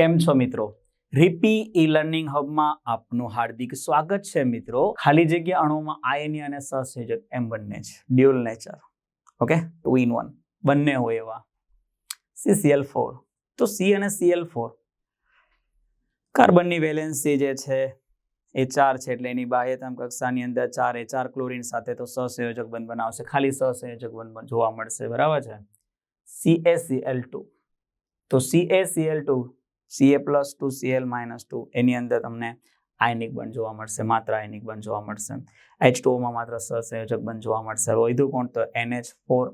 કેમ છો મિત્રો? રીપી ઈ લર્નિંગ હબમાં આપનું હાર્દિક સ્વાગત છે મિત્રો. ખાલી જગ્યા અણુમાં આયની અને સહસંયોજક એમ બંને છે. Dual nature okay two in one બંને હોય એવા. સી સીએલ ફોર તો સી અને સીએલ ફોર કાર્બનની વેલેન્સી જે છે, એ ચાર છે એટલે એની બાહ્યતમ કક્ષાની અંદર ચાર એ ચાર ક્લોરિન સાથે તો સહસંયોજક બંધ બનાવશે ખાલી સહસંયોજક બંધ જોવા મળશે. બરાબર છે? C A C L two તો C A C L two Ca plus two C L minus two એની અંદર તમને આયનિક બંધ જોવા મળશે, માત્ર આયનિક બંધ જોવા મળશે. એચમાં માત્ર સહસંયોજક બંધ જોવા મળશે. વધુ કોણ? તો N H four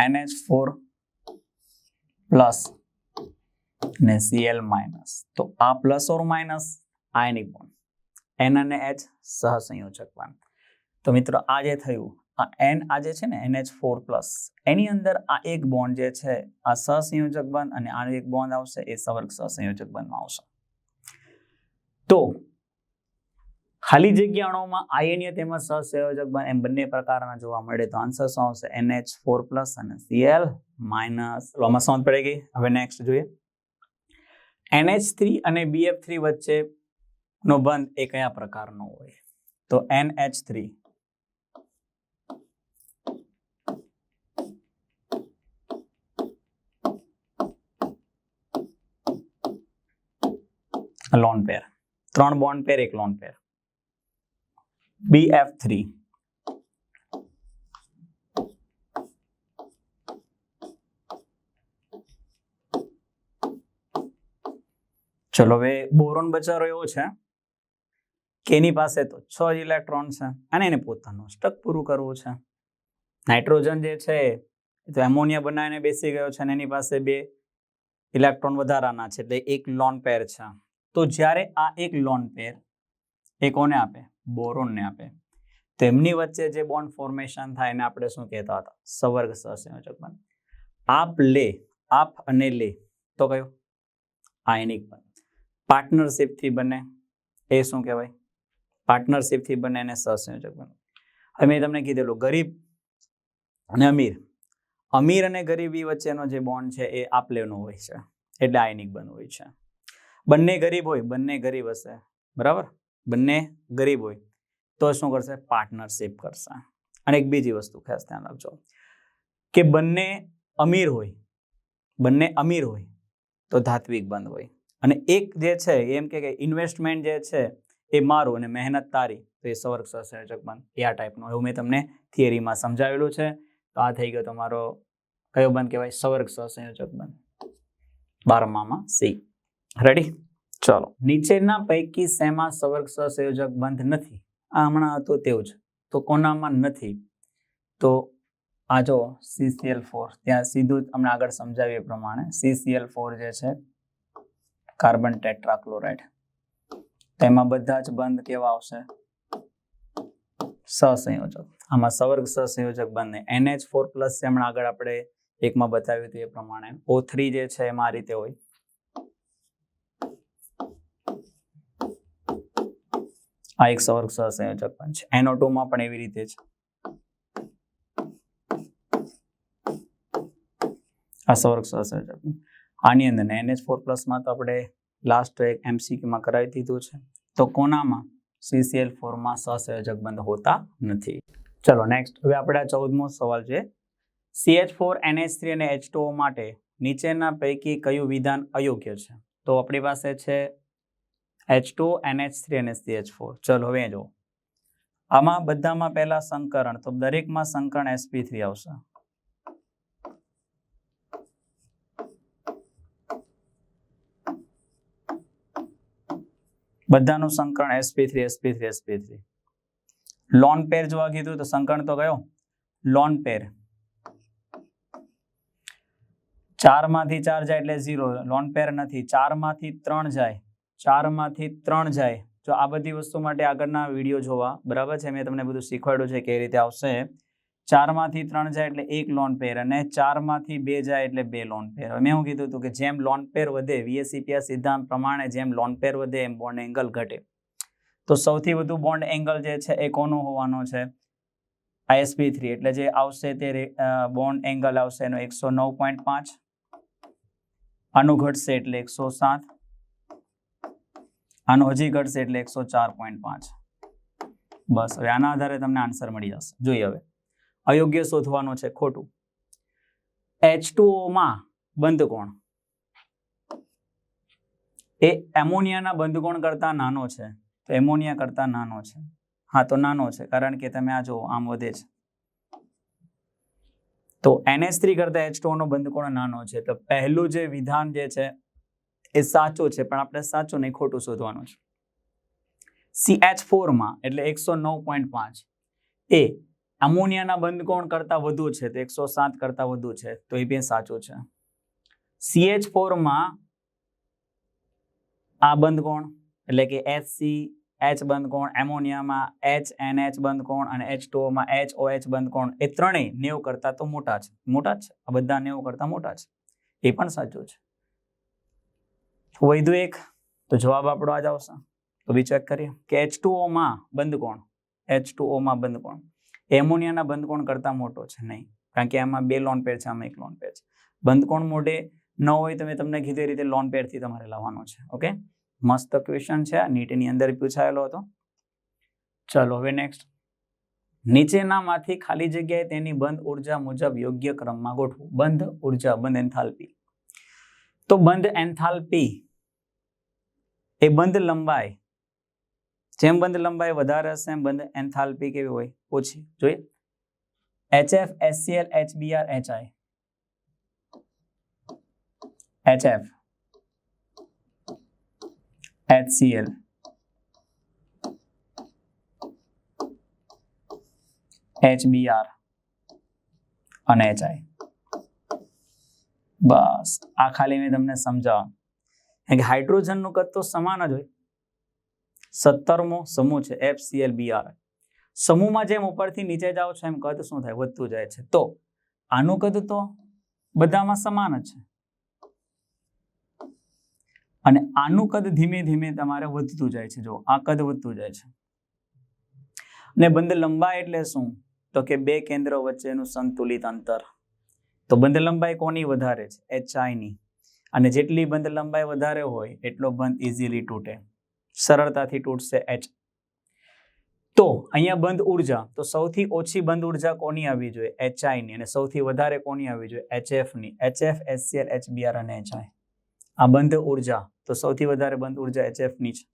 NH four plus ને સીએલ માઇનસ તો આ plus or minus ionic bond N અને એચ સહસંયોજક બંધ તો મિત્રો, આ જે થયું, આ એન આ જે છે ને NH ફોર પ્લસ એની અંદર આ એક બોન્ડ જે છે, આ સહસંયોજક બંધ અને આનો એક બોન્ડ આવશે, એ સવર્ગ સહસંયોજક બંધમાં આવશે. તો, ખાલી જગ્યાઓમાં આયનીય તેમજ સહસંયોજક બંધ એમ બંને પ્રકારના જોવા મળે તો આન્સર શું આવશે? એનએચ ફોર પ્લસ અને સીએલ માઇનસ લોમાં સમજ પડી ગઈ? હવે નેક્સ્ટ જોઈએ. એનએચ થ્રી અને બીએફ થ્રી વચ્ચે નો બંધ એ કયા પ્રકારનો હોય? તો NH3 લોન પેર. ત્રણ બોન્ડ પેર, એક લોન પેર. BF3 ચલો હવે બોરોન બચારો એવો છે. કે એની પાસે તો છ ઇલેક્ટ્રોન છે અને એને પોતાનું સ્ટક પૂરું કરવું છે. નાઇટ્રોજન જે છે એ તો એમોનિયા બનાવીને બેસી ગયો છે અને એની પાસે બે ઇલેક્ટ્રોન વધારાના છે એટલે એક લોન પેર છે. તો જ્યારે આ એક લોન પેર એ કોને આપે? બોરોનને આપે. તેમની વચ્ચે જે બોન્ડ ફોર્મેશન થાય એને આપણે શું કહેતા હતા? સવર્ગ સહસંયોજક બંધ આપ લે, આપ અને લે. તો કયો? આયનિક બંધ પાર્ટનરશિપથી બને. એ શું કહેવાય? પાર્ટનરશિપથી બને એને સહસંયોજક બને. હવે મેં તમને કીધેલું, ગરીબ અને અમીર. અમીર અને ગરીબી વચ્ચેનો જે બોન્ડ છે એ આપલેનો હોય છે એ ડાયનિક બંધ હોય છે. બંને ગરીબ હોય, બંને ગરીબ હશે, બરાબર? બંને ગરીબ હોય, તો શું કરશે? પાર્ટનરશિપ કરશે. અને એક બીજી વસ્તુ ખાસ ધ્યાન રાખજો, કે બંને અમીર હોય, બંને અમીર હોય, તો ધાત્વિક બંધ હોય. અને એક જે છે, એમ કે ઇન્વેસ્ટમેન્ટ જે છે એ મારું અને મહેનત તારી, તો એ સ્વર્ગ સહસંયોજક બંધ એ આ ટાઈપનો એવું મેં તમને થિયરીમાં સમજાવેલું છે. તો આ થઈ ગયો તમારો, કયો બંધ કહેવાય? સ્વર્ગ સહસંયોજક બંધ બારમામાં સી રેડી ચલો. નીચેના પૈકી શેમાં સવર્ગ સહસંયોજક બંધ નથી? આ હમણાં હતું તેવું જ. તો કોનામાં નથી? તો આ જો સીસીએલ ફોર ત્યાં સીધું જ હમણાં આગળ સમજાવીએ પ્રમાણે. સીસીએલ ફોર જે છે, કાર્બન ટેટ્રાક્લોરાઇડ. તેમાં બધા જ બંધ કેવા આવશે? સહસંયોજક. આમાં સવર્ગ સહસંયોજક બંધ એનએચ ફોર પ્લસ હમણાં આગળ આપણે એકમાં બતાવ્યું હતું એ પ્રમાણે. ઓ થ્રી જે છે એમાં આ રીતે હોય. આ એક સવર્ગ સહસંયોજક બંધ છે. એનો ટુમાં પણ એવી રીતે છે આ સવર્ગ સહસંયોજક. આની અંદર એનએચ ફોર પ્લસમાં તો આપણે લાસ્ટ એક એમસીક્યુમાં કરાવી દીધું છે. તો કોનામાં? સીસીએલ ફોરમાં સહસંયોજક બંધ હોતા નથી. ચલો નેક્સ્ટ હવે આપણે આ ચૌદમો સવાલ છે C H four N H three અને એચ માટે નીચેના પૈકી કયું વિધાન અયોગ્ય છે? તો આપણી પાસે છે H two N H three અને સીએચ ફોર ચલો હવે જો આમાં બધામાં પહેલા સંકરણ, તો દરેકમાં સંકરણ એસપી આવશે. બધાનું સંકરણ S P three S P three S P three lone pair જોવા કીધું તો સંકરણ તો કયો? લોન પેર ચારમાંથી ચાર જાય એટલે ઝીરો લોન પેર નથી. ચારમાંથી ત્રણ જાય. ચારમાંથી ત્રણ જાય. જો આ બધી વસ્તુ માટે આગળના વીડિયો જોવા. બરાબર છે? મેં તમને બધું શીખવાડ્યું છે કઈ રીતે આવશે. ચારમાંથી ત્રણ જાય એટલે એક લોન પેર અને ચારમાંથી બે જાય એટલે બે લોન પેર મેં શું કીધું હતું કે જેમ લોન પેર વધે વીએસસીપીઆર સિદ્ધાંત પ્રમાણે જેમ લોન પેર વધે, એમ બોન્ડ એંગલ ઘટે. તો સૌથી વધુ બોન્ડ એંગલ જે છે એ કોનો હોવાનો છે? આઈએસપી થ્રી એટલે જે આવશે તે બોન્ડ એંગલ આવશે એનો એકસો નવ પોઈન્ટ પાંચ. આનું ઘટશે એટલે એકસો સાત. આનું હજી ઘટશે એટલે એકસો ચાર પોઈન્ટ પાંચ. બસ, હવે આના આધારે તમને આન્સર મળી જશે. જોઈએ હવે. અયોગ્ય શોધવાનો છે ખોટું. એચમાં બંધ કોણ એ એમોનિયાના બંધકોણ કરતા નાનો છે. તો એમોનિયા કરતા નાનો છે. હા, તો નાનો છે, કારણ કે તમે આ જો આમ વધે છે. તો એનએસ થ્રી કરતા એચ નો બંધકોણ નાનો છે. તો પહેલું જે વિધાન જે છે, એ સાચો છે, પણ આપણે સાચો નહીં, ખોટું શોધવાનું છે. સી એચ ફોરમાં એટલે એકસો નવ પોઈન્ટ પાંચ. એ અમોનિયાના બંધકોણ કરતાં વધુ છે? તો એકસો સાત કરતાં વધુ છે. તો એ પણ સાચું છે. સીએચ ફોરમાં આ બંધકોણ એટલે કે એચ સી એચ બંધકોણ એમોનિયામાં એચ એન એચ બંધકોણ અને એચ ટુઓમાં એચ ઓ એચ બંધકોણ એ ત્રણેય નેવું કરતાં તો મોટા છે. મોટા જ છે. આ બધા નેવું કરતાં મોટા છે. એ પણ સાચું છે. વૈધુ એક. તો જવાબ આપણો આ જ આવશે. તો બી ચેક કરીએ. કે એચ ટુઓમાં બંધકોણ એચ ટુઓમાં બંધકોણ એમોનિયાના બંધકોણ કરતાં મોટો છે નહીં. કારણ કે એમાં બે લોન પેર છે, આમાં એક લોન પેર છે. બંધકોણ મોઢે ન હોય તમે તમને કીધે રીતે લોન પેરથી તમારે લાવવાનો છે, ઓકે? મસ્ત ક્વેશ્ચન છે, નીટની અંદર પૂછાયેલો હતો. ચલો, હવે નેક્સ્ટ નીચેનામાંથી ખાલી જગ્યાએ તેની બંધ ઊર્જા મુજબ યોગ્ય ક્રમમાં ગોઠવું. બંધ ઊર્જા, બંધ એન્થાલ્પી. તો બંધ એન્થાલ્પી એ બંધ લંબાઈ જેમ બંધ લંબાઈ વધારે હશે, એમ બંધ એન્થાલ્પી કેવી હોય? ઓછી. જોઈએ. HF SCL HBR HI HF HCl HBr અને HI બસ. આ ખાલી મેં તમને સમજાવ કે હાઇડ્રોજનનું કદ તો સમાન જ હોય. સત્તરમો સમૂહ છે એફ સીએલ બી આર સમૂહમાં જેમ ઉપરથી નીચે જાઓ છો એમ કદ શું થાય? વધતું જાય છે. તો આનું કદ તો બધામાં સમાન જ છે. અને આનું કદ ધીમે ધીમે તમારે વધતું જાય છે. જો આ કદ વધતું જાય છે. અને બંધ લંબાઈ એટલે શું? તો કે બે કેન્દ્રો વચ્ચેનું સંતુલિત અંતર. તો બંધ લંબાઈ કોની વધારે છે? એચઆઈની અને જેટલી બંધ લંબાઈ વધારે હોય, એટલો બંધ ઇઝીલી તૂટે. સરળતાથી તૂટશે એચ તો અહીંયા બંધ ઊર્જા, તો સૌથી ઓછી બંધ ઊર્જા કોની આવવી જોઈએ? એચઆઈની અને સૌથી વધારે કોની આવવી જોઈએ? એચએફની એચએફ એચસીએલ એચબીઆર અને એચઆઈ આ બંધ ઊર્જા, તો સૌથી વધારે બંધ ઊર્જા એચએફની છે.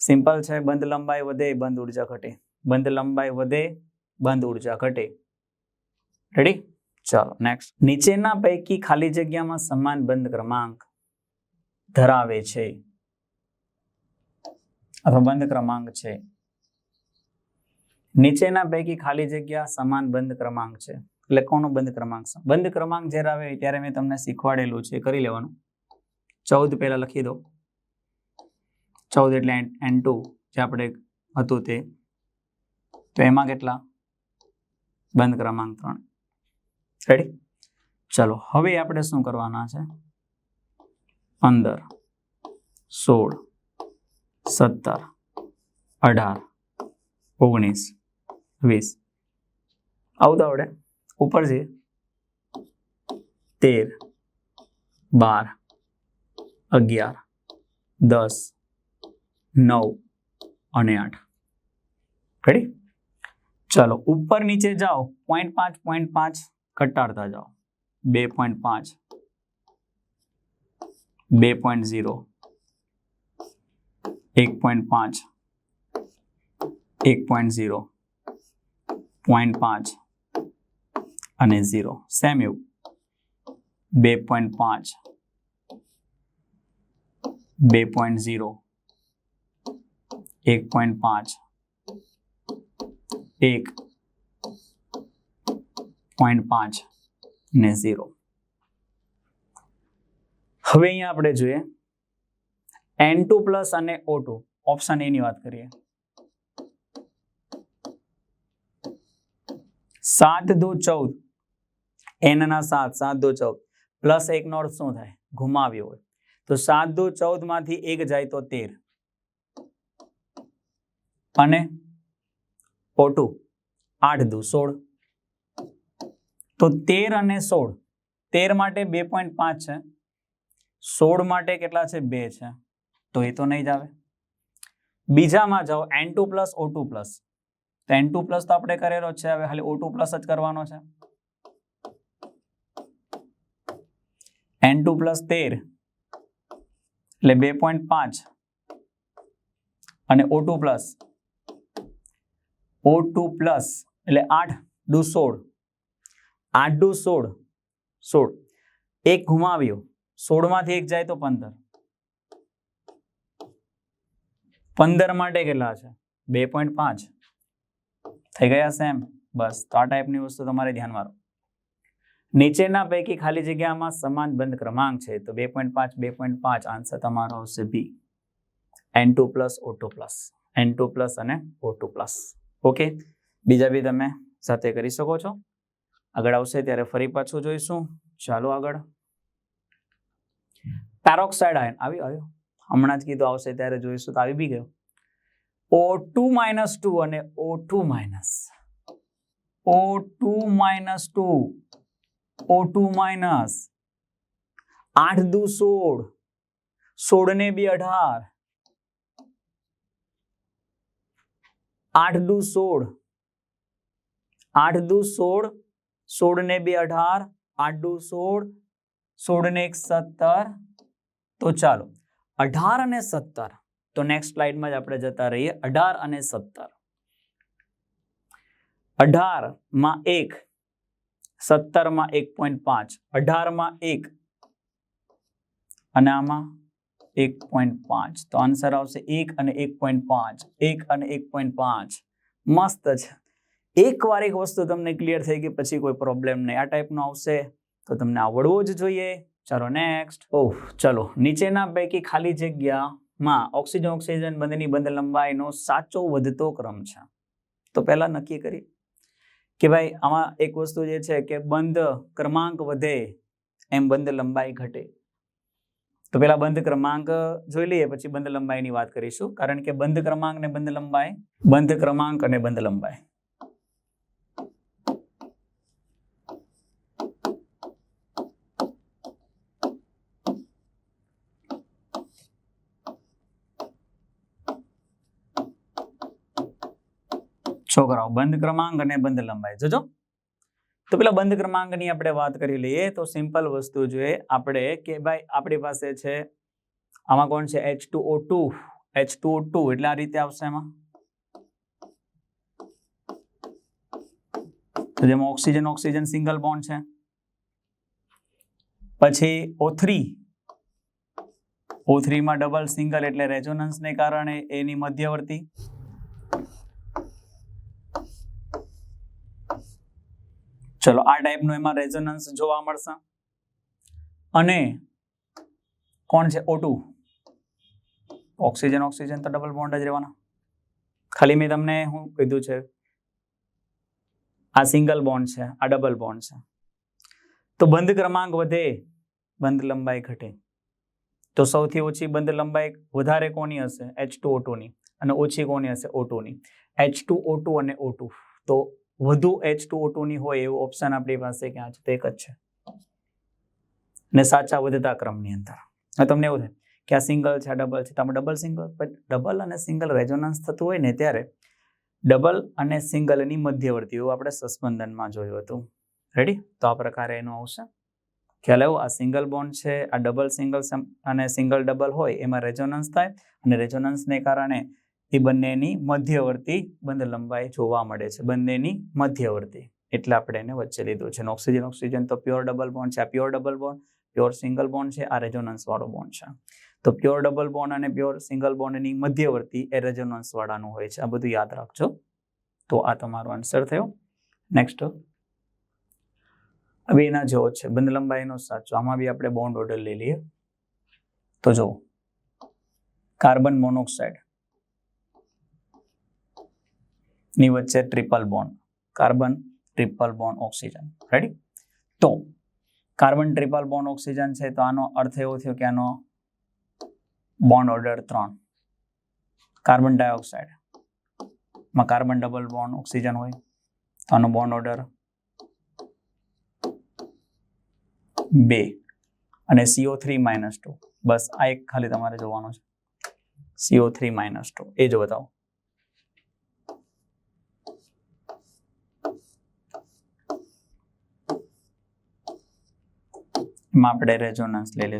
સિમ્પલ છે, બંધ લંબાઈ વધે બંધ ઊર્જા ઘટે. બંધ લંબાઈ વધે, બંધ ઊર્જા ઘટે. રેડી ચાલો નેક્સ્ટ નીચેના પૈકી ખાલી જગ્યામાં સમાન બંધ ક્રમાંક ધરાવે છે. અથવા બંધ ક્રમાંક છે. નીચેના પૈકી ખાલી જગ્યા સમાન બંધ ક્રમાંક છે. એટલે કોનો બંધ ક્રમાંક છે? બંધ ક્રમાંક જ્યારે આવે ત્યારે મેં તમને શીખવાડેલું છે. કરી લેવાનું. ચૌદ પહેલા લખી દો. ચૌદ એટલે એન ટુ જે આપણે હતું તે. તો એમાં કેટલા? બંધ ક્રમાંક ત્રણ. રેડી ચલો, હવે આપણે શું કરવાના છે? પંદર સોળ. સત્તર અઢાર ઓગણીસ વીસ આવું તો આવડે ઉપર છે તેર બાર અગિયાર દસ નવ અને આઠ રેડી ચાલો ઉપર નીચે જાઓ પોઈન્ટ પાંચ પોઈન્ટ પાંચ ઘટાડતા જાઓ બે પોઈન્ટ પાંચ બે પોઈન્ટ ઝીરો એક પોઈન્ટ પાંચ એક પોઈન્ટ ઝીરો પોઈન્ટ પાંચ અને ઝીરો સેમ એવું બે પોઈન્ટ પાંચ બે પોઈન્ટ ઝીરો એક પોઈન્ટ પાંચ એક પોઈન્ટ પાંચ ને ઝીરો હવે અહીંયા આપણે જોઈએ એન ટુ પ્લસ અને ઓ ટુ ઓપ્શન એની વાત કરીએ. સાત દો ચૌદ. એન ના સાત સાત દો ચૌદ. પ્લસ એક નો અર્થ શું થાય? ગુમાવ્યો હોય. તો સાત દો ચૌદમાંથી એક જાય તો તેર. અને ઓ ટુ આઠ દુ સોળ. તો તેર અને સોળ. તેર માટે બે પોઈન્ટ પાંચ છે. સોળ માટે કેટલા છે? બે છે. તો એ તો નહીં જ આવે. બીજામાં જાઓ N two plus O two plus તો એન ટુ પ્લસ તો આપણે કરેલો છે, હવે ખાલી ઓ ટુ પ્લસ જ કરવાનો છે. એન ટુ પ્લસ તેર, એટલે બે પોઈન્ટ પાંચ. અને O two plus O two plus એટલે આઠ ડુ સોળ. આઠ ડુ સોળ સોળ. એક ગુમાવ્યો. સોળમાંથી એક જાય તો પંદર. પંદર માટે કેટલા છે? બે પોઈન્ટ પાંચ. થઈ ગયા સેમ બસ, તો આ ટાઈપની વસ્તુ તમારે ધ્યાનમાં રહો નીચેના પૈકી ખાલી જગ્યામાં સમાન બંધ ક્રમાંક છે, તો બે પોઈન્ટ પાંચ, બે પોઈન્ટ પાંચ. આન્સર તમારો આવશે B N two plus O two plus N two plus અને ઓ ટુ પ્લસ ઓકે બીજા બી તમે સાથે કરી શકો છો. આગળ આવશે, ત્યારે ફરી પાછું જોઈશું. ચાલો આગળ. પેરોક્સાઇડ આયન આવી, આવ્યો? હમણાં જ કીધું આવશે ત્યારે જોઈશું તો આવી બી ગયો. ઓ ટુ માઇનસ ટુ અને O two minus O two minus two O two minus આઠ દુ સોળ. સોળ ને બી અઢાર. આઠ દુ સોળ. આઠ દુ સોળ. સોળ ને બે અઢાર. આઠ દુ સોળ. સોળ ને એક સત્તર. તો ચાલો. અઢાર અને સત્તર. તો નેક્સ્ટ સ્લાઇડમાં જ આપણે જતા રહીએ. અઢાર અને સત્તર. અઢારમાં એક, સત્તરમાં એક પોઈન્ટ પાંચ, અઢારમાં એક અને આમાં એક પોઈન્ટ પાંચ. તો આન્સર આવશે એક અને એક પોઈન્ટ પાંચ. એક અને એક પોઈન્ટ પાંચ. મસ્ત છે. એકવાર એક વસ્તુ તમને ક્લિયર થઈ ગઈ, પછી કોઈ પ્રોબ્લેમ નહીં. આ ટાઈપનો આવશે, તો તમને આવડવો જ જોઈએ. ચાલો નેક્સ્ટ ઓહ, ચલો. નીચેના પૈકી ખાલી જગ્યામાં ઓક્સિજન ઓક્સિજન બંધની બંધ લંબાઈનો સાચો વધતો ક્રમ છે. તો પહેલાં નક્કી કરી કે ભાઈ, આમાં એક વસ્તુ જે છે કે બંધ ક્રમાંક વધે એમ બંધ લંબાઈ ઘટે. તો પેલા બંધ ક્રમાંક જોઈ લઈએ, પછી બંધ લંબાઈની વાત કરીશું. કારણ કે બંધ ક્રમાંક ને બંધ લંબાઈ, બંધ ક્રમાંક અને બંધ લંબાઈ. છોકરાઓ બંધ ક્રમાંક અને બંધ લંબાઈ. જોજો. તો પેલા બંધ ક્રમાંકની આપણે વાત કરી લઈએ તો સિમ્પલ વસ્તુ જોઈએ. આપણે કે ભાઈ આપણી પાસે છે, આમાં કોણ છે? H two O two H two O two એટલે આ રીતે આવશે એમાં. જેમાં ઓક્સિજન ઓક્સિજન સિંગલ બોન્ડ છે. પછી ઓ થ્રી ઓ થ્રીમાં ડબલ સિંગલ એટલે રેઝોનન્સને કારણે એની મધ્યવર્તી. ચલો, આ ટાઈપનું એમાં રેઝોનન્સ જોવા મળશે. અને કોણ છે? ઓટુ ઓક્સિજન ઓક્સિજન તો ડબલ બોન્ડ જ રહેવાના. ખાલી મેં તમને હું કીધું છે? આ સિંગલ બોન્ડ છે, આ ડબલ બોન્ડ છે. તો બંધ ક્રમાંક વધે, બંધ લંબાઈ ઘટે. તો સૌથી ઓછી બંધ લંબાઈ વધારે કોની હશે? એચ ટુ ઓ ની. અને ઓછી કોની હશે? O2 ની. એચ ટુ ઓ ટુ અને ઓટુ તો વધુ એચ ટુ ની હોય એવું ઓપ્શન આપણી પાસે ક્યાં છે? તો એક જ છે. ને સાચા વધતા ક્રમની અંદર. તમને એવું થાય કે આ સિંગલ છે, આ ડબલ છે તમે ડબલ સિંગલ ડબલ અને સિંગલ રેઝોનન્સ થતું હોય ને ત્યારે ડબલ અને સિંગલની મધ્યવર્તી એવું આપણે સસ્પંદનમાં જોયું હતું. રેડી તો આ પ્રકારે એનું આવશે. ખ્યાલ આવ્યો? આ સિંગલ બોન્ડ છે, આ ડબલ સિંગલ અને સિંગલ ડબલ હોય, એમાં રેઝોનન્સ થાય, અને રેઝોનન્સને કારણે એ બંનેની મધ્યવર્તી બંધ લંબાઈ જોવા મળે છે. બંનેની મધ્યવર્તી. એટલે આપણે એને વચ્ચે લીધું છે. ઓક્સિજન ઓક્સિજન તો પ્યોર ડબલ બોન્ડ છે. આ pure double bond pure single bond છે. આ રેઝોનન્સ વાળો બોન્ડ છે. તો પ્યોર ડબલ બોન્ડ અને પ્યોર સિંગલ બોન્ડની મધ્યવર્તી એ રેઝોનન્સ વાળાનું હોય છે. આ બધું યાદ રાખજો. તો આ તમારો આન્સર થયો. નેક્સ્ટ હવે એના જેવો છે. બંધ લંબાઈનો સાચો. આમાં બી આપણે બોન્ડ ઓર્ડર લઈ લઈએ. તો જુઓ. Carbon monoxide. ની વચ્ચે triple bond carbon triple bond oxygen ready તો કાર્બન ટ્રિપલ બોન્ડ ઓક્સિજન છે, તો આનો અર્થ એવો થયો કે આનો બોન્ડ ઓર્ડર ત્રણ. કાર્બન ડાયોક્સાઇડમાં કાર્બન ડબલ બોન્ડ ઓક્સિજન હોય, તો આનો બોન્ડ ઓર્ડર બે. અને C O three minus two બસ આ એક ખાલી તમારે જોવાનું છે. C O three minus two એ જો બતાવો. એમાં આપણે રેઝોનન્સ લઈ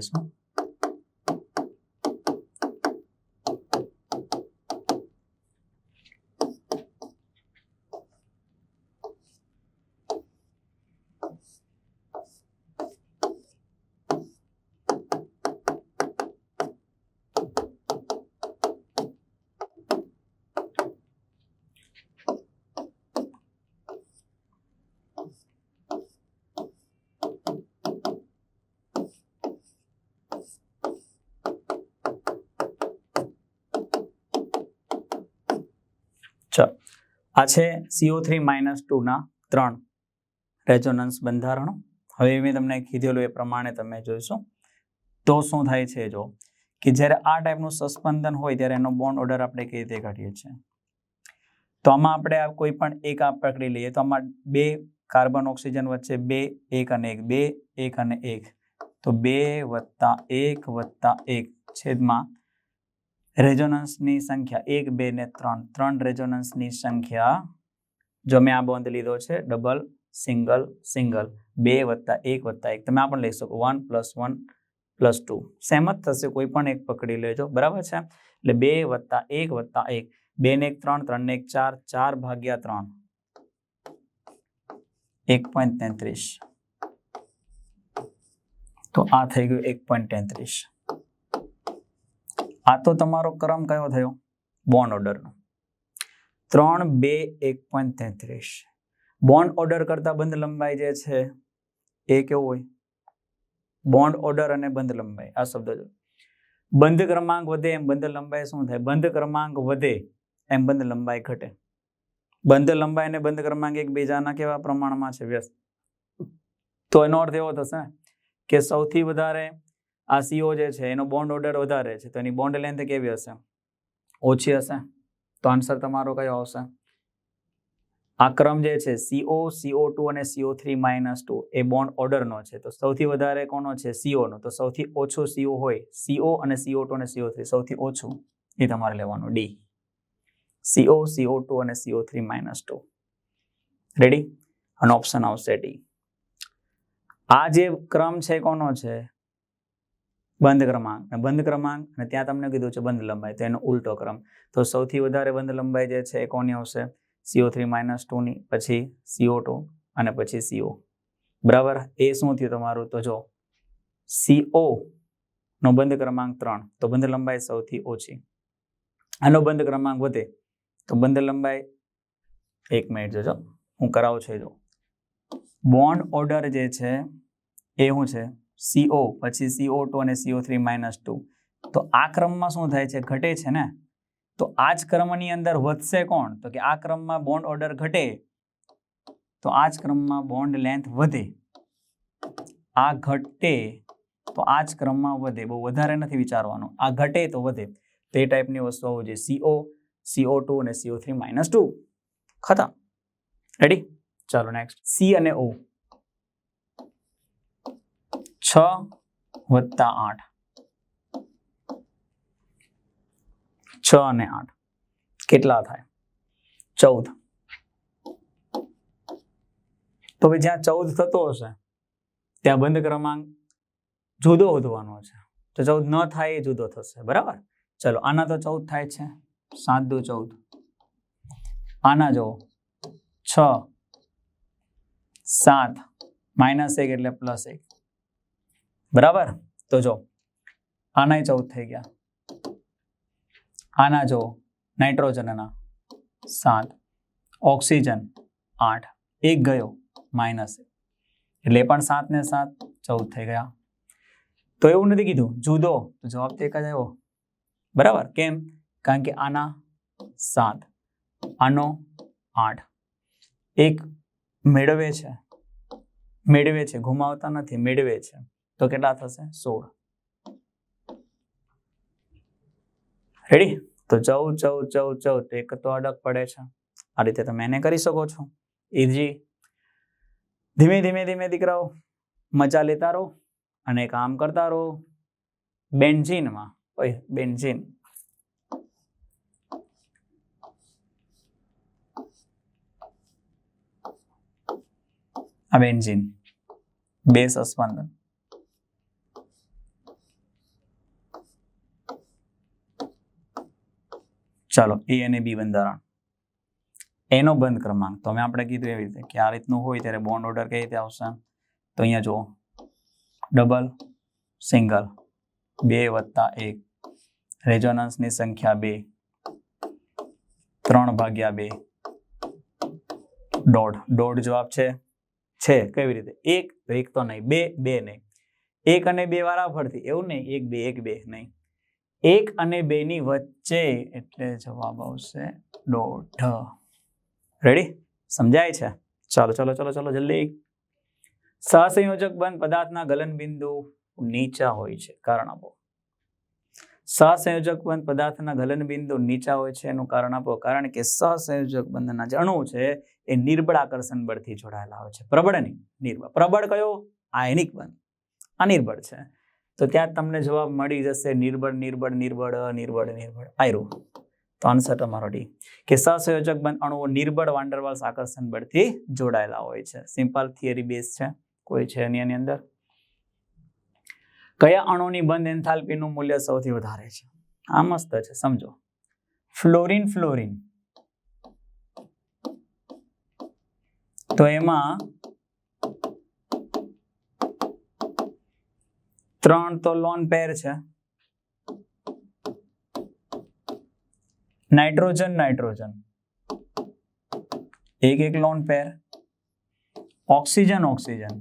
આ છે સીઓ થ્રી માઇનસ ટુના ત્રણ રેઝોનન્સ બંધારણો. હવે મેં તમને કીધેલું એ પ્રમાણે તમે જોઈશું. તો શું થાય છે જો કે જ્યારે આ ટાઈપનું સસ્પંદન હોય ત્યારે એનો બોન્ડ ઓર્ડર આપણે કઈ રીતે કાઢીએ છીએ? તો આમાં આપણે આ કોઈ પણ એક આ પકડી લઈએ તો આમાં બે કાર્બન ઓક્સિજન વચ્ચે બે, એક અને એક, બે, એક અને એક. તો બે વત્તા એક વત્તા એક છેદમાં રેઝોનન્સની સંખ્યા એક, બે ને ત્રણ. ત્રણ રેઝોનન્સની સંખ્યા, જો મેં આ બંધ લીધો છે ડબલ સિંગલ સિંગલ બે વત્તા એક વત્તા એક. તમે આ પણ લઈ શકો. One plus one plus two same જ થશે, કોઈ પણ એક પકડી લેજો. બરાબર છે? એટલે બે વત્તા એક વત્તા એક. બે ને એક ત્રણ ત્રણ ને એક ચાર ચાર ભાગ્યા ત્રણ. એક પોઈન્ટ તેત્રીસ. તો આ થઈ ગયું એક પોઈન્ટ તેત્રીસ. આ તો તમારો ક્રમ કયો થયો? બોન્ડ ઓર્ડરનો ત્રણ, બે, એક પોઈન્ટ તેત્રીસ. બોન્ડ ઓર્ડર કરતા બંધ લંબાઈ જે છે, એ કેવું હોય? બોન્ડ ઓર્ડર અને બંધ લંબાઈ, આ શબ્દ જો. બંધ ક્રમાંક વધે એમ બંધ લંબાઈ શું થાય? બંધ ક્રમાંક વધે એમ બંધ લંબાઈ ઘટે. બંધ લંબાઈ અને બંધ ક્રમાંક એકબીજાના કેવા પ્રમાણમાં છે? વ્યસ્ત. તો એનો અર્થ એવો થશે કે સૌથી વધારે આ સીઓ જે છે એનો બોન્ડ ઓર્ડર વધારે છે તો એની બોન્ડ લેન્થ કેવી હશે ઓછી હશે તો આન્સર તમારો કયો આવશે આ ક્રમ જે છે C O C O two અને C O three minus two એ બોન્ડ ઓર્ડરનો છે તો સૌથી વધારે કોનો છે સીઓનો તો સૌથી ઓછો સીઓ હોય સીઓ અને સીઓ ટુ અને સીઓ થ્રી સૌથી ઓછું એ તમારે લેવાનું D C O C O two અને C O three minus two ready અને ઓપ્શન આવશે ડી આ જે ક્રમ છે કોનો છે બંધ ક્રમાંક. અને બંધ ક્રમાંક, અને ત્યાં તમને કીધું છે બંધ લંબાઈ, તો એનો ઉલટો ક્રમ. તો સૌથી વધારે બંધ લંબાઈ જે છે એ કોની આવશે? સીઓ થ્રી માઇનસ ટુની પછી સીઓ ટુ, અને પછી સીઓ બરાબર? એ શું થયું તમારું? તો જો સીઓ નો બંધ ક્રમાંક ત્રણ, તો બંધ લંબાઈ સૌથી ઓછી. આનો બંધ ક્રમાંક વધે, તો બંધ લંબાઈ, એક મિનિટ જોજો, હું કરાવું છું જો. બોન્ડ ઓર્ડર જે છે, એ શું છે? સીઓ પછી સીઓ ટુ અને C O three minus two તો આ ક્રમમાં શું થાય છે? ઘટે છે ને? તો આ જ ક્રમની અંદર વધશે કોણ? તો કે આ ક્રમમાં બોન્ડ ઓર્ડર ઘટે. તો આ જ ક્રમમાં બોન્ડ લેન્થ વધે. આ ઘટે તો આ જ ક્રમમાં વધે. બહુ વધારે નથી વિચારવાનું. આ ઘટે તો વધે. તે ટાઈપની વસ્તુ આવું જોઈએ. C O C O two અને C O three minus two ખતમ. રેડી ચાલો નેક્સ્ટ સી અને ઓ છ વત્તા આઠ. છ અને આઠ. કેટલા થાય? ચૌદ. તો ભાઈ જ્યાં ચૌદ થતો હશે, ત્યાં બંધ ક્રમાંક જુદો વધવાનો છે. તો ચૌદ ન થાય એ જુદો થશે, બરાબર? ચલો, આના તો ચૌદ થાય છે. સાત દુ ચૌદ. આના જો છ, સાત, માઇનસ એક એટલે પ્લસ એક. બરાબર? તો જો આનાય ચૌદ થઈ ગયા. આના જો, નાઇટ્રોજનના સાત, ઓક્સિજન આઠ, એક ગયો, માઇનસ એટલે પણ સાત ને સાત, ચૌદ થઈ ગયા. તો એવું નથી કીધું, જુદો. તો જવાબ તો એક જ આવ્યો. બરાબર? કેમ? કારણ કે આના સાત, આનો આઠ. એક મેળવે છે. મેળવે છે, ગુમાવતા નથી, મેળવે છે. તો કેટલા થશે? સોળ. રેડી તો ચૌદ ચૌદ ચૌદ ચૌદ. એક તો અડગ પડે છે. આ રીતે તમે એને કરી શકો છો. ઇઝી ધીમે ધીમે ધીમે દીકરાઓ, મજા લેતા રહો અને કામ કરતા રહો. બેન્ઝીનમાં. ઓય, બેન્ઝીન. આ બેન્ઝીન. બે સસ્પંદન ચાલો એ અને બી બંધારણ. એનો બંધ ક્રમાંક. તો અમે આપણે કીધું એવી રીતે કે આ રીતનું હોય ત્યારે બોન્ડ ઓર્ડર કઈ રીતે આવશે? તો અહીંયા જુઓ. ડબલ સિંગલ બે વત્તા એક. રેઝોનન્સની સંખ્યા બે. ત્રણ ભાગ્યા બે. દોઢ દોઢ જવાબ છે? છે. કેવી રીતે? એક, તો એક તો નહીં. બે બે નહીં. એક અને બે વાળા ફરતી એવું નહીં. એક, બે એક, બે નહીં. એક અને બે ની વચ્ચે એટલે જવાબ આવશે દોઢ. રેડી સમજાય છે? ચાલો ચાલો ચાલો ચાલો, જલ્દી. સહસંયોજક બંધ પદાર્થના ગલન બિંદુ નીચા હોય છે. કારણ આપો. સહસંયોજક બંધ પદાર્થના ગલન બિંદુ નીચા હોય છે, એનું કારણ આપો. કારણ કે સહસંયોજક બંધના જે છે, એ નિર્બળ આકર્ષણ બળથી જોડાયેલા હોય છે. પ્રબળ નહીં નિર્બળ. પ્રબળ કયો? આયનિક બંધ. અનિર્બળ છે. તો ત્યાં તમને જવાબ મળી જશે નિર્બળ નિર્બળ નિર્બળ નિર્બળ નિર્બળ. આયરું. તો આન્સર તમારો ડી. કે સહસંયોજક બંધ અણુઓ નિર્બળ વાંડરવાલ્સ આકર્ષણ બળથી જોડાયેલા હોય છે. સિમ્પલ થિયરી બેઝ છે. કોઈ છે એની અંદર? કયા અણુની બંધ એન્થાલ્પીનું મૂલ્ય સૌથી વધારે છે? આ મસ્ત છે, સમજો. ફ્લોરિન ફ્લોરિન તો એમાં ત્રણ તો લોન પેર છે. નાઇટ્રોજન નાઇટ્રોજન એક એક લોન પેર ઓક્સિજન ઓક્સિજન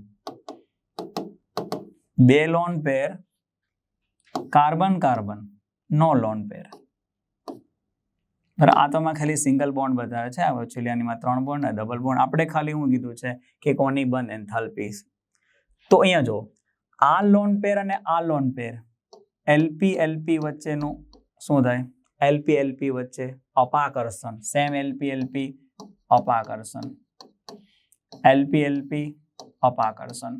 બે લોન પેર કાર્બન કાર્બન નો લોન પેર આ તો ખાલી સિંગલ બોન્ડ બતાવે છે. એકચ્યુઅલી આનીમાં ત્રણ બોન્ડ ડબલ બોન્ડ આપણે ખાલી હું કીધું છે કે કોની બંધ એન્થાલ્પીસ તો અહીંયા જો આ લોન પેર અને આ લોન પેર. એલપી એલપી વચ્ચેનું શું થાય? એલપી એલપી વચ્ચે અપાકર્ષણ. સેમ એલપી એલપી અપાકર્ષણ. એલપી એલપી અપાકર્ષણ.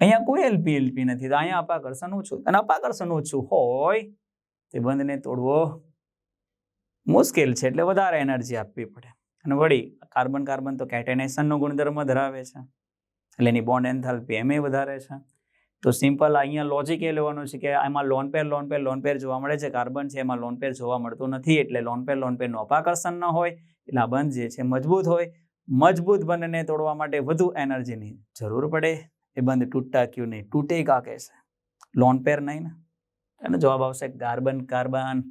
અહીંયા કોઈ એલપી એલપી નથી. તો અહીંયા અપાકર્ષણ ઓછું. અને અપાકર્ષણ ઓછું હોય તે બંધને તોડવો મુશ્કેલ છે. એટલે વધારે એનર્જી આપવી પડે. અને વળી કાર્બન કાર્બન તો કેટેનેશનનો ગુણધર્મ ધરાવે છે. એટલે એની બોન્ડ એન્થાલ્પી એમ વધારે છે. તો સિમ્પલ અહીંયા લોજિક એ લેવાનું છે કે એમાં lone pair lone pair lone pair જોવા મળે છે. કાર્બન છે, એમાં લોન પેર જોવા મળતું નથી. એટલે લોન પેર લોન પેરનું અપાકર્ષણ ન હોય. એટલે આ બંધ જે છે મજબૂત હોય. મજબૂત બંધને તોડવા માટે વધુ એનર્જીની જરૂર પડે. એ બંધ તૂટતા ક્યું નહીં? તૂટે કાકે છે? લોન પેર નહીં ને? એનો જવાબ આવશે કાર્બન કાર્બન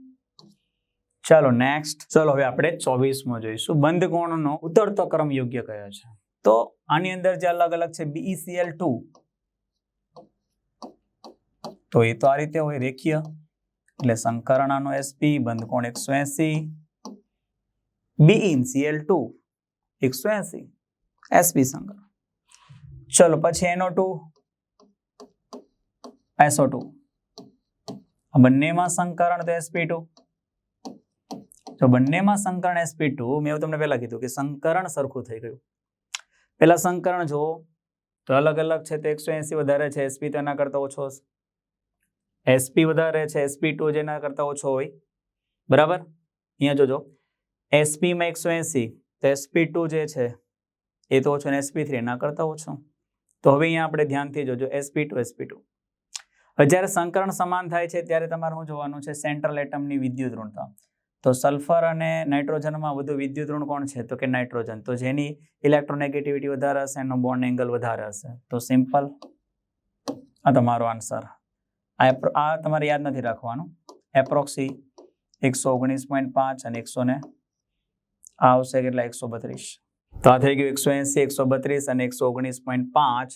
ચાલો નેક્સ્ટ ચાલો હવે આપણે ચોવીસમાં જોઈશું. બંધ કોણનો ઉતરતો ક્રમ યોગ્ય કયો છે? તો આની અંદર જે અલગ અલગ છે બીઈસીએલ ટુ તો એ તો આ રીતે હોય રેખીય. એટલે સંકરણાનો એસપી બંધકોણ એકસો એસી. બીઈન સીએલ ટુ એકસો એસી. એસપી સંકરણ. ચલો, પછી એનો ટુ એસો ટુ આ બંનેમાં સંકરણ તો એસપી ટુ તો બંનેમાં સંકરણ એસપી ટુ મેં તમને પહેલા કીધું કે સંકરણ સરખું થઈ ગયું. પેલા સંકરણ જુઓ. તો અલગ અલગ છે તો એકસો એંસી વધારે છે એસપી તો એના કરતા ઓછો એસપી વધારે છે એસપી ટુ જેના કરતા ઓછો હોય. બરાબર? અહીંયા જોજો એસપીમાં એકસો એંસી, તો એસપી ટુ જે છે, એ તો ઓછો ને એસપી થ્રી એના કરતા ઓછો. તો હવે અહીંયા આપણે ધ્યાનથી જોજો એસપી ટુ એસપી ટુ જ્યારે સંકરણ સમાન થાય છે, ત્યારે તમારે શું જોવાનું છે? સેન્ટ્રલ એટમની વિદ્યુત ઋણતા. તો સલ્ફર અને નાઇટ્રોજનમાં વધુ વિદ્યુત ઋણ કોણ છે? તો કે નાઇટ્રોજન. તો જેની ઇલેક્ટ્રોનેગેટિવિટી વધારે હશે, એનો બોન્ડ એંગલ વધારે હશે. તો સિમ્પલ. આ તમારો આન્સર. આ આ તમારે યાદ નથી રાખવાનું. એપ્રોક્સી એકસો ઓગણીસ પોઈન્ટ પાંચ અને એકસો આ આવશે કેટલા? એકસો બત્રીસ. તો આ થઈ ગયું એકસો એંસી, એકસો બત્રીસ અને એકસો ઓગણીસ પોઈન્ટ પાંચ.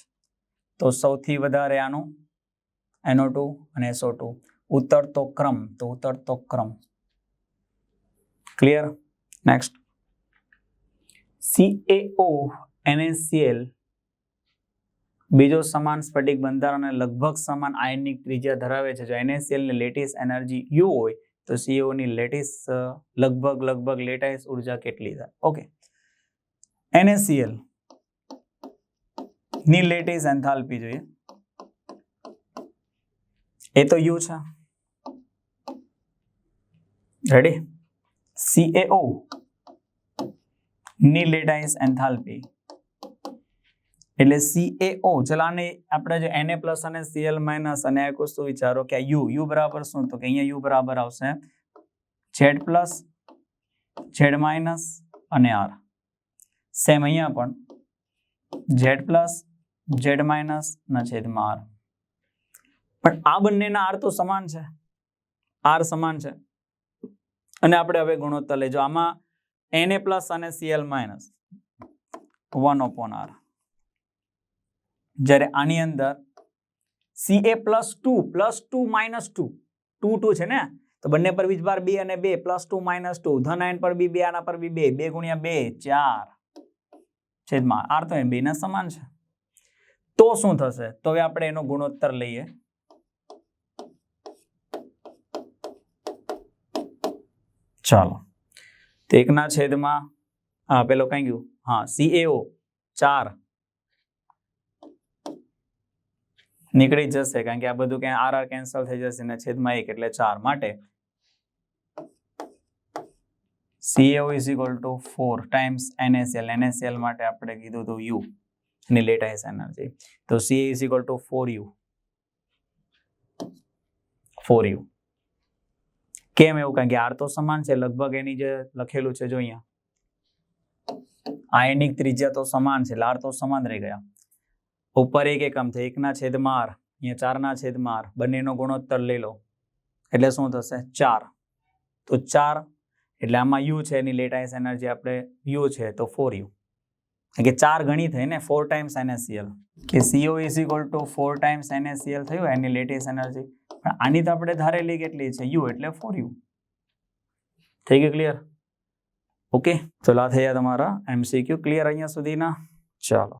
તો સૌથી વધારે આનું? એનો ટુ અને એસો ટુ. ઉતરતો ક્રમ. તો ઉતરતો ક્રમ. ક્લિયર નેક્સ્ટ સીએઓ એનએસીએલ બીજો સમાન સ્ફટિક બંધારણ અને લગભગ સમાન આયનિક ત્રિજ્યા ધરાવે છે. જો એનએસીએલની લેટેસ્ટ એનર્જી યુ હોય, તો CO ની લેટિસ લગભગ લગભગ લેટેસ્ટ ઊર્જા કેટલી થાય? ઓકે NaCl ની લેટેસ્ટ એન્થાલ્પી જોઈએ. એ તો યુ છે. રેડી CaO ની એન્થાલ્પી એટલે CaO ચલો આને આપણે જે Na પ્લસ અને Cl માઇનસ અને એક વસ્તુ વિચારો કે યુ યુ બરાબર શું? તો કે અહીંયા યુ બરાબર આવશે. Z પ્લસ ઝેડ માઇનસ અને આર સેમ અહીંયા પણ. Z પ્લસ ઝેડ માઇનસ ના છેદમાં આર પણ આ બંનેના આર તો સમાન છે. આર સમાન છે. અને આપણે હવે ગુણોત્તર લેજો આમાં Na પ્લસ અને C L minus one upon R જ્યારે આની અંદર Ca plus two plus two minus two two two છે ને? તો બંને પર વીજભાર બે અને બે પ્લસ ટુ માઇનસ ટુ ધન આયન પર બી બે, આના પર બી બે. બે ગુણ્યા બે, ચાર. છેદમાં આર તો એ બેના સમાન છે. તો શું થશે? તો હવે આપણે એનો ગુણોત્તર લઈએ. ચાલો. તો એકના છેદમાં હા પેલો કઈ ગયું? હા સીએઓ ચાર. નીકળી જશે, કારણ કે આ બધું ક્યાં આર આર કેન્સલ થઈ જશે ને છેદમાં એક એટલે ચાર માટે. C A O is equal to four times N S L N S L માટે આપણે કીધું હતું યુ એની લેટાઇસ એનર્જી તો Ca is equal to 4U 4U કેમ એવું? કારણ કે આર તો સમાન છે, લગભગ એની જે લખેલું છે જો અહીંયા. આયનિક ત્રિજ્યા તો સમાન છે લાર તો સમાન રહી ગયા. ઉપર એક એકમ છે એકના છેદમાં આર અહીંયા ચારના છેદમાં આર બંનેનો ગુણોત્તર લઈ લો. એટલે શું થશે? ચાર. તો ચાર, એટલે આમાં યુ છે, એની લેટાઇસ એનર્જી આપણે યુ છે, તો ફોર યુ કે ચાર ગણી થઈ ને ફોર ટાઈમ્સ NaCl કે C O is equal to four times NaCl થયું, એની લેટેસ્ટ એનર્જી. પણ આની તો આપણે ધારેલી કેટલી છે? યુ એટલે ફોર યુ. થઈ ગયું ક્લિયર ઓકે ચલો આ થયા તમારા એમસીક્યુ ક્લિયર અહીંયા સુધીના. ચાલો.